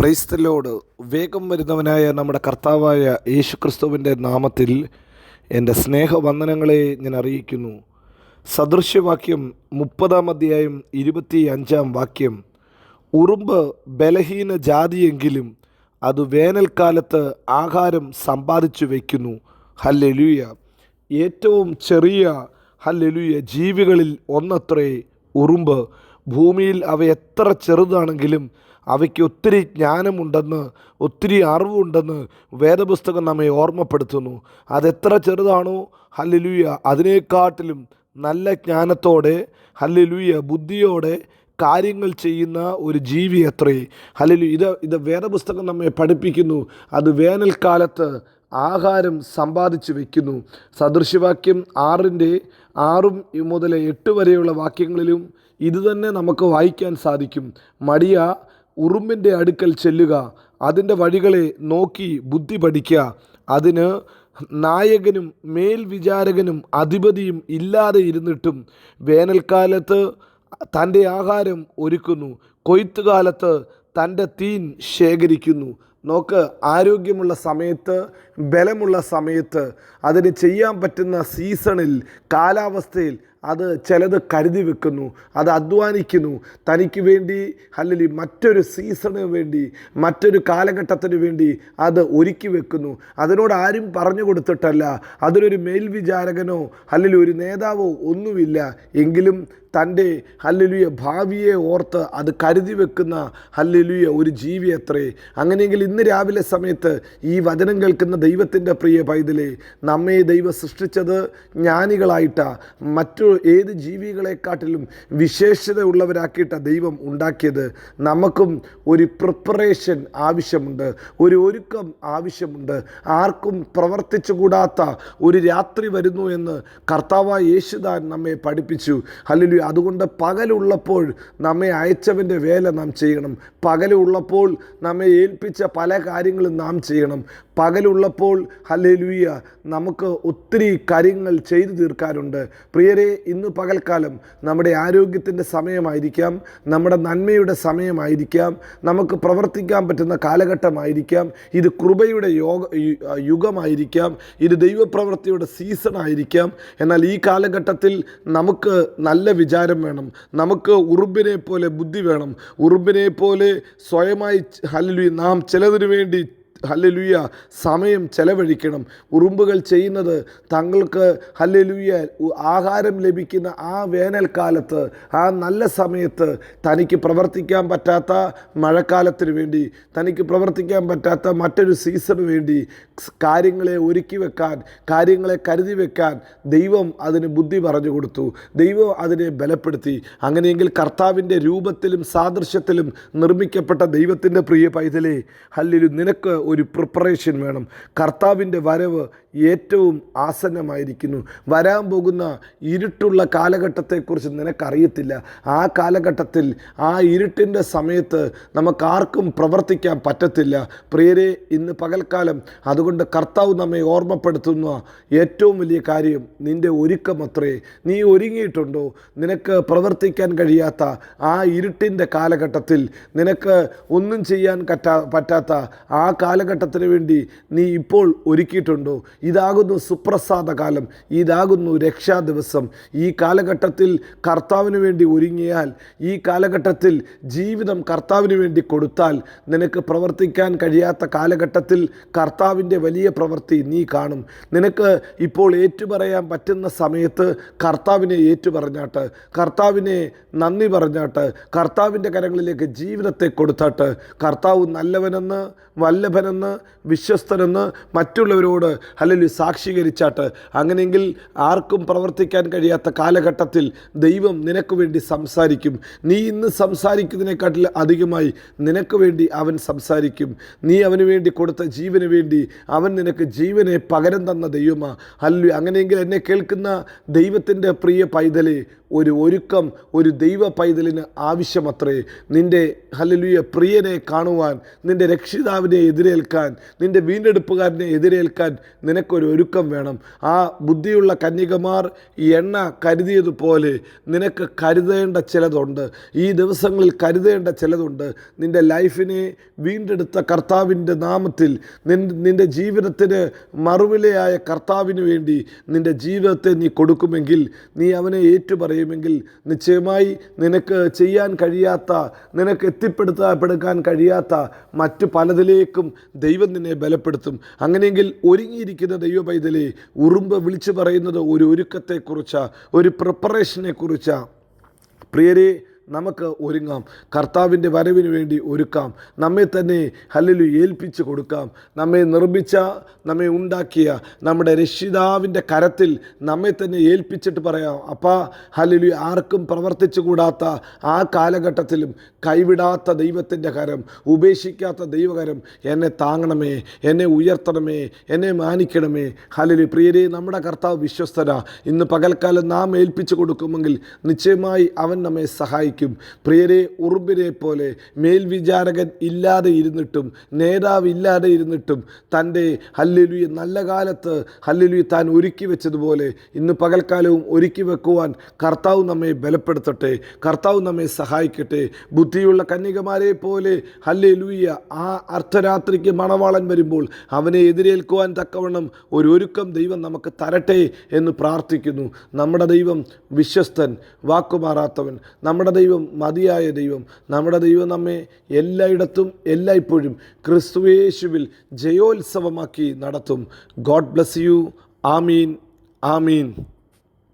ക്രൈസ്തലോട് വേഗം വരുന്നവനായ നമ്മുടെ കർത്താവായ യേശു ക്രിസ്തുവിന്റെ നാമത്തിൽ എന്റെ സ്നേഹവന്ദനങ്ങളെ ഞാൻ അറിയിക്കുന്നു. സദൃശ്യവാക്യം മുപ്പതാം അധ്യായം ഇരുപത്തി അഞ്ചാം വാക്യം. ഉറുമ്പ് ബലഹീന ജാതിയെങ്കിലും അത് വേനൽക്കാലത്ത് ആഹാരം സമ്പാദിച്ചു വയ്ക്കുന്നു. ഹല്ലെലുയ. ഏറ്റവും ചെറിയ ഹല്ലെലുയ ജീവികളിൽ ഒന്നത്രേ ഉറുമ്പ്. ഭൂമിയിൽ അവ എത്ര ചെറുതാണെങ്കിലും അവയ്ക്ക് ഒത്തിരി ജ്ഞാനമുണ്ടെന്ന് ഒത്തിരി അറിവുണ്ടെന്ന് വേദപുസ്തകം നമ്മെ ഓർമ്മപ്പെടുത്തുന്നു. അതെത്ര ചെറുതാണോ ഹല്ലുലൂയ അതിനേക്കാട്ടിലും നല്ല ജ്ഞാനത്തോടെ ഹല്ലുലൂയ ബുദ്ധിയോടെ കാര്യങ്ങൾ ചെയ്യുന്ന ഒരു ജീവി അത്രേ. ഹല്ലുലു ഇത് ഇത് വേദപുസ്തകം നമ്മെ പഠിപ്പിക്കുന്നു. അത് വേനൽക്കാലത്ത് ആഹാരം സമ്പാദിച്ചു വയ്ക്കുന്നു സദൃശ്യവാക്യം ആറിന്റെ ആറും മുതൽ എട്ട് വരെയുള്ള വാക്യങ്ങളിലും ഇത് തന്നെ നമുക്ക് വായിക്കാൻ സാധിക്കും. മടിയ ഉറുമ്പിന്റെ അടുക്കൽ ചെല്ലുക. അതിന്റെ വഴികളെ നോക്കി ബുദ്ധി പഠിക്കുക. അതിന് നായകനും മേൽവിചാരകനും അധിപതിയും ഇല്ലാതെ ഇരുന്നിട്ടും വേനൽക്കാലത്ത് തന്റെ ആഹാരം ഒരുക്കുന്നു. കൊയ്ത്തുകാലത്ത് തന്റെ തീൻ ശേഖരിക്കുന്നു. നോക്ക് ആരോഗ്യമുള്ള സമയത്ത് ബലമുള്ള സമയത്ത് അതിന് ചെയ്യാൻ പറ്റുന്ന സീസണിൽ കാലാവസ്ഥയിൽ അത് ചിലത് കരുതി വെക്കുന്നു അത് അധ്വാനിക്കുന്നു. തനിക്ക് വേണ്ടി അല്ലെങ്കിൽ മറ്റൊരു സീസണിന് വേണ്ടി മറ്റൊരു കാലഘട്ടത്തിന് വേണ്ടി അത് ഒരുക്കി വെക്കുന്നു. അതിനോട് ആരും പറഞ്ഞു കൊടുത്തിട്ടല്ല. അതിനൊരു മേൽവിചാരകനോ അല്ലെങ്കിൽ ഒരു നേതാവോ ഒന്നുമില്ല. എങ്കിലും തന്റെ ഹല്ലലുയ ഭാവിയെ ഓർത്ത് അത് കരുതി വെക്കുന്ന ഹല്ലലുയ ഒരു ജീവി അത്രേ അങ്ങനെയെങ്കിൽ ഇന്ന് രാവിലെ സമയത്ത് ഈ വചനം കേൾക്കുന്ന ദൈവത്തിന്റെ പ്രിയ പൈതലെ നമ്മെ ദൈവം സൃഷ്ടിച്ചത് ജ്ഞാനികളായിട്ടാ മറ്റു ഏത് ജീവികളെക്കാട്ടിലും വിശേഷത ഉള്ളവരാക്കിയിട്ടാണ് ദൈവം ഉണ്ടാക്കിയത്. നമുക്കും ഒരു പ്രിപ്പറേഷൻ ആവശ്യമുണ്ട് ഒരു ഒരുക്കം ആവശ്യമുണ്ട്. ആർക്കും പ്രവർത്തിച്ചു കൂടാത്ത ഒരു രാത്രി വരുന്നു എന്ന് കർത്താവായ യേശുദാൻ നമ്മെ പഠിപ്പിച്ചു. അല്ലെങ്കിൽ അതുകൊണ്ട് പകലുള്ളപ്പോൾ നമ്മെ അയച്ചവന്റെ വേല നാം ചെയ്യണം. പകലുള്ളപ്പോൾ നമ്മെ ഏൽപ്പിച്ച പല കാര്യങ്ങളും നാം ചെയ്യണം. പകലുള്ളപ്പോൾ ഹല്ലേലൂയ നമുക്ക് ഒത്തിരി കാര്യങ്ങൾ ചെയ്തു തീർക്കാനുണ്ട് പ്രിയരെ ഇന്ന് പകൽക്കാലം നമ്മുടെ ആരോഗ്യത്തിന്റെ സമയമായിരിക്കാം. നമ്മുടെ നന്മയുടെ സമയമായിരിക്കാം. നമുക്ക് പ്രവർത്തിക്കാൻ പറ്റുന്ന കാലഘട്ടമായിരിക്കാം. ഇത് കൃപയുടെ യോഗ യുഗമായിരിക്കാം. ഇത് ദൈവപ്രവൃത്തിയുടെ സീസൺ ആയിരിക്കാം എന്നാൽ ഈ കാലഘട്ടത്തിൽ നമുക്ക് നല്ല വിചാരം വേണം. നമുക്ക് ഉറുമ്പിനെ പോലെ ബുദ്ധി വേണം. ഉറുമ്പിനെ പോലെ സ്വയമായി ഹല്ലുലി നാം ചിലതിനു വേണ്ടി ഹല്ലലുയ്യ സമയം ചെലവഴിക്കണം. ഉറുമ്പുകൾ ചെയ്യുന്നത് തങ്ങൾക്ക് ഹല്ലലുയ്യ ആഹാരം ലഭിക്കുന്ന ആ വേനൽക്കാലത്ത് ആ നല്ല സമയത്ത് തനിക്ക് പ്രവർത്തിക്കാൻ പറ്റാത്ത മഴക്കാലത്തിന് വേണ്ടി തനിക്ക് പ്രവർത്തിക്കാൻ പറ്റാത്ത മറ്റൊരു സീസണു വേണ്ടി കാര്യങ്ങളെ ഒരുക്കി വെക്കാൻ കാര്യങ്ങളെ കരുതി വെക്കാൻ ദൈവം അതിന് ബുദ്ധി പറഞ്ഞു കൊടുത്തു. ദൈവം അതിനെ ബലപ്പെടുത്തി. അങ്ങനെയെങ്കിൽ കർത്താവിന്റെ രൂപത്തിലും സാദൃശ്യത്തിലും നിർമ്മിക്കപ്പെട്ട ദൈവത്തിന്റെ പ്രിയ പൈതലേ ഹല്ലിലു നിനക്ക് ഒരു പ്രിപ്പറേഷൻ വേണം. കർത്താവിന്റെ വരവ് ഏറ്റവും ആസന്നമായിരിക്കുന്നു. വരാൻ പോകുന്ന ഇരുട്ടുള്ള കാലഘട്ടത്തെക്കുറിച്ച് നിനക്കറിയത്തില്ല. ആ കാലഘട്ടത്തിൽ ആ ഇരുട്ടിന്റെ സമയത്ത് നമുക്കാർക്കും പ്രവർത്തിക്കാൻ പറ്റത്തില്ല. പ്രിയരെ ഇന്ന് പകൽക്കാലം അതുകൊണ്ട് കർത്താവ് നമ്മെ ഓർമ്മപ്പെടുത്തുന്ന ഏറ്റവും വലിയ കാര്യം നിന്റെ ഒരുക്കം അത്രേ. നീ ഒരുങ്ങിയിട്ടുണ്ടോ? നിനക്ക് പ്രവർത്തിക്കാൻ കഴിയാത്ത ആ ഇരുട്ടിന്റെ കാലഘട്ടത്തിൽ നിനക്ക് ഒന്നും ചെയ്യാൻ പറ്റാ പറ്റാത്ത ആ കാലഘട്ടത്തിന് വേണ്ടി നീ ഇപ്പോൾ ഒരുക്കിയിട്ടുണ്ടോ? ഇതാകുന്നു സുപ്രസാദ കാലം ഇതാകുന്നു രക്ഷാ ദിവസം. ഈ കാലഘട്ടത്തിൽ കർത്താവിന് വേണ്ടി ഒരുങ്ങിയാൽ ഈ കാലഘട്ടത്തിൽ ജീവിതം കർത്താവിന് വേണ്ടി കൊടുത്താൽ നിനക്ക് പ്രവർത്തിക്കാൻ കഴിയാത്ത കാലഘട്ടത്തിൽ കർത്താവിന്റെ വലിയ പ്രവൃത്തി നീ കാണും. നിനക്ക് ഇപ്പോൾ ഏറ്റുപറയാൻ പറ്റുന്ന സമയത്ത് കർത്താവിനെ ഏറ്റുപറഞ്ഞാട്ട് കർത്താവിനെ നന്ദി പറഞ്ഞാട്ട് കർത്താവിന്റെ കരങ്ങളിലേക്ക് ജീവിതത്തെ കൊടുത്താട്ട് കർത്താവ് നല്ലവനെന്ന് വല്ലഭനെന്ന് വിശ്വസ്തനെന്ന് മറ്റുള്ളവരോട് അല്ലെങ്കിൽ സാക്ഷീകരിച്ചാട്ട് അങ്ങനെയെങ്കിൽ ആർക്കും പ്രവർത്തിക്കാൻ കഴിയാത്ത കാലഘട്ടത്തിൽ ദൈവം നിനക്ക് വേണ്ടി സംസാരിക്കും. നീ ഇന്ന് സംസാരിക്കുന്നതിനെക്കാട്ടിൽ അധികമായി നിനക്ക് വേണ്ടി അവൻ സംസാരിക്കും. നീ അവന് വേണ്ടി കൊടുത്ത ജീവന് വേണ്ടി അവൻ നിനക്ക് ജീവനെ പകരം തന്ന ദൈവമാ. അല്ലു അങ്ങനെയെങ്കിൽ എന്നെ കേൾക്കുന്ന ദൈവത്തിന്റെ പ്രിയ പൈതലെ ഒരു ഒരുക്കം ഒരു ദൈവ പൈതലിന് ആവശ്യമത്രേ. നിന്റെ ഹല്ലുയ പ്രിയനെ കാണുവാൻ നിന്റെ രക്ഷിതാവിനെ എതിരേൽക്കാൻ എതിരേൽക്കാൻ നിന്റെ വീണ്ടെടുപ്പുകാരനെ എതിരേൽക്കാൻ നിനക്കൊരു ഒരുക്കം വേണം. ആ ബുദ്ധിയുള്ള കന്യകമാർ എണ്ണ കരുതിയതുപോലെ നിനക്ക് കരുതേണ്ട ചിലതുണ്ട്. ഈ ദിവസങ്ങളിൽ കരുതേണ്ട ചിലതുണ്ട്. നിന്റെ ലൈഫിനെ വീണ്ടെടുത്ത കർത്താവിന്റെ നാമത്തിൽ നിൻ- നിന്റെ ജീവിതത്തിന് മറുവിലയായ കർത്താവിന് വേണ്ടി നിന്റെ ജീവിതത്തെ നീ കൊടുക്കുമെങ്കിൽ നീ അവനെ ഏറ്റുപറയുമെങ്കിൽ നിശ്ചയമായി നിനക്ക് ചെയ്യാൻ കഴിയാത്ത നിനക്ക് എത്തിപ്പെടുത്തപ്പെടുക്കാൻ കഴിയാത്ത മറ്റു പലതിലേക്കും ദൈവം നിന്നെ ബലപ്പെടുത്തും. അങ്ങനെയെങ്കിൽ ഒരുങ്ങിയിരിക്കുന്ന ദൈവ പൈതലെ ഉറുമ്പ് വിളിച്ചു പറയുന്നത് ഒരു ഒരുക്കത്തെക്കുറിച്ചാണ് ഒരു പ്രിപ്പറേഷനെക്കുറിച്ചാണ് പ്രിയരെ നമുക്ക് ഒരുങ്ങാം. കർത്താവിന്റെ വരവിന് വേണ്ടി ഒരുക്കാം. നമ്മെ തന്നെ ഹല്ലിലു ഏൽപ്പിച്ച് കൊടുക്കാം. നമ്മെ നിർമ്മിച്ച നമ്മെ ഉണ്ടാക്കിയ നമ്മുടെ രക്ഷിതാവിന്റെ കരത്തിൽ നമ്മെ തന്നെ ഏൽപ്പിച്ചിട്ട് പറയാം അപ്പാ ഹല്ലിലു ആർക്കും പ്രവർത്തിച്ചു കൂടാത്ത ആ കാലഘട്ടത്തിലും കൈവിടാത്ത ദൈവത്തിന്റെ കരം ഉപേക്ഷിക്കാത്ത ദൈവകരം എന്നെ താങ്ങണമേ എന്നെ ഉയർത്തണമേ എന്നെ മാനിക്കണമേ. ഹലിലു പ്രിയരെ നമ്മുടെ കർത്താവ് വിശ്വസ്തന. ഇന്ന് പകൽക്കാലം നാം ഏൽപ്പിച്ചു കൊടുക്കുമെങ്കിൽ നിശ്ചയമായി അവൻ നമ്മെ സഹായിക്കും. പ്രിയരെ ഉറുബിനെ പോലെ മേൽവിചാരകൻ ഇല്ലാതെ ഇരുന്നിട്ടും നേതാവ് ഇല്ലാതെ ഇരുന്നിട്ടും തന്റെ ഹല്ലുലി നല്ല കാലത്ത് ഹല്ലുലി താൻ ഒരുക്കി വെച്ചതുപോലെ ഇന്ന് പകൽക്കാലവും ഒരുക്കി വെക്കുവാൻ കർത്താവ് നമ്മെ ബലപ്പെടുത്തട്ടെ കർത്താവ് നമ്മെ സഹായിക്കട്ടെ. ബുദ്ധിയുള്ള കന്യകമാരെ പോലെ ഹല്ലേലൂയ ആ അർദ്ധരാത്രിക്ക് മണവാളൻ വരുമ്പോൾ അവനെ എതിരേൽക്കുവാൻ തക്കവണ്ണം ഒരു ഒരുക്കം ദൈവം നമുക്ക് തരട്ടെ എന്ന് പ്രാർത്ഥിക്കുന്നു. നമ്മുടെ ദൈവം വിശ്വസ്തൻ വാക്കുമാറാത്തവൻ. നമ്മുടെ ദൈവം മതിയായ ദൈവം. നമ്മുടെ ദൈവം നമ്മെ എല്ലായിടത്തും എല്ലായ്പ്പോഴും ക്രിസ്തുവേശുവിൽ ജയോത്സവമാക്കി നടത്തും. God bless you. Amin. Amin.